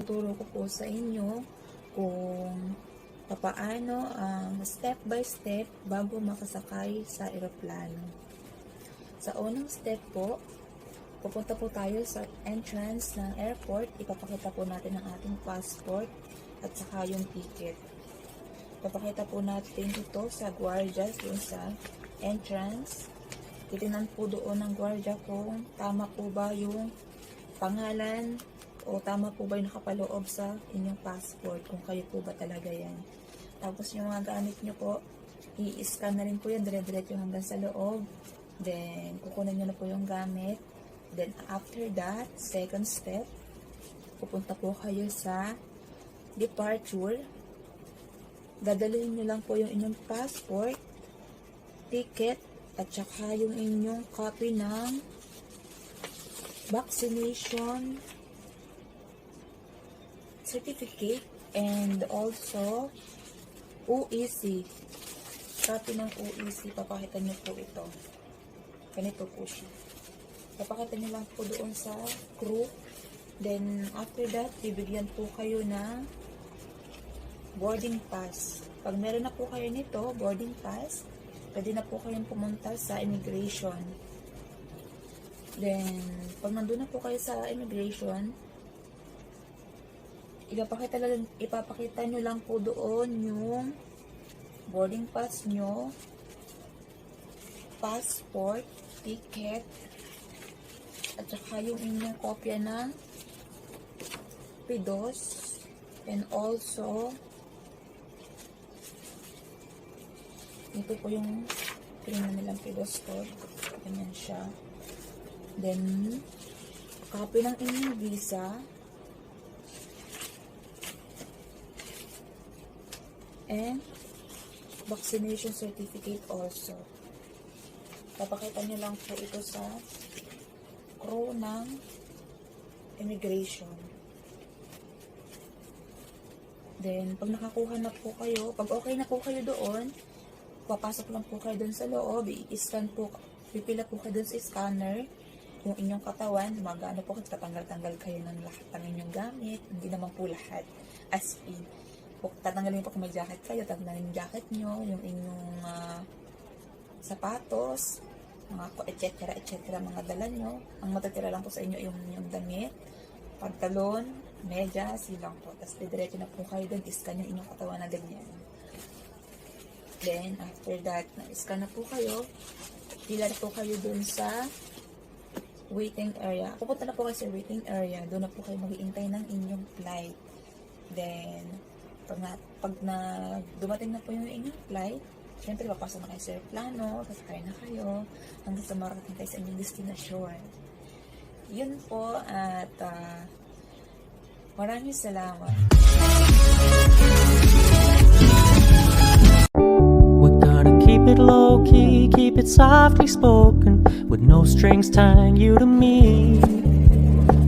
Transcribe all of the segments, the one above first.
Tuturo ko po sa inyo kung papaano ang step by step bago makasakay sa eroplano. Sa unang step po, pupunta po tayo sa entrance ng airport. Ipapakita po natin ang ating passport at saka yung ticket. Ipapakita po natin ito sa guardias yung sa entrance. Titingnan po doon ng guardia kung tama po ba yung pangalan o tama po ba yung nakapaloob sa inyong passport kung kayo po ba talaga yan. Tapos yung mga gamit nyo po, i-scan na rin po yan dire-diretso hanggang sa loob. Then, kukunin nyo na po yung gamit. Then, after that, second step, pupunta po kayo sa departure. Dadalhin nyo lang po yung inyong passport, ticket, at saka yung inyong copy ng vaccination certificate and also UEC. Copy ng UEC, papakita nyo po ito. Ganito po siya. Papakita nyo lang po doon sa crew. Then, after that, bibigyan po kayo ng boarding pass. Pag meron na po kayo nito, boarding pass, pwede na po kayong pumunta sa immigration. Then, pag nandun na po kayo sa immigration, ipapakita, lang, ipapakita nyo lang po doon yung boarding pass nyo, passport, ticket, at saka yung inyong kopya ng PIDOS, and also, ito po yung tingnan nilang PIDOS code. Ganyan siya. Then, copy ng inyong visa, and vaccination certificate also. Papakita nyo lang po ito sa crew ng immigration. Then, pag nakakuha na po kayo, pag okay na po kayo doon, papasok lang po kayo doon sa loob, i-scan po, pipila po kayo doon sa scanner, yung inyong katawan, magano po, tatanggal-tanggal kayo ng lahat ng inyong gamit, hindi naman po lahat, as in, kung tatanggalin po kung may jacket kayo, tatanggalin yung jacket nyo, yung inyong ah, sapatos, mga ko- et cetera, et cetera, mga dala nyo. Ang matatira lang po sa inyo yung, yung damit, pantalon, medyas, yun lang po. Tapos didiretso na po kayo doon, iskan yung inyong katawan na ganyan. Then, after that, na-scan na po kayo, pila po kayo doon sa waiting area. Pupunta na po kayo sa waiting area. Doon na po kayo mag-iintay ng inyong flight. Then, pag na, pag na dumating na po yung inyong flight, syempre papasok na kayo sa aeroplano, sasakay na kayo, hanggang sa marating kayo sa inyong destination. Yun po, at ah, maraming salamat. We're gonna keep it low key, keep it softly spoken, with no strings tying you to me.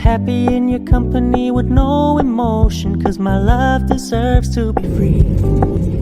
Happy in your company with no emotion, cause my love deserves to be free.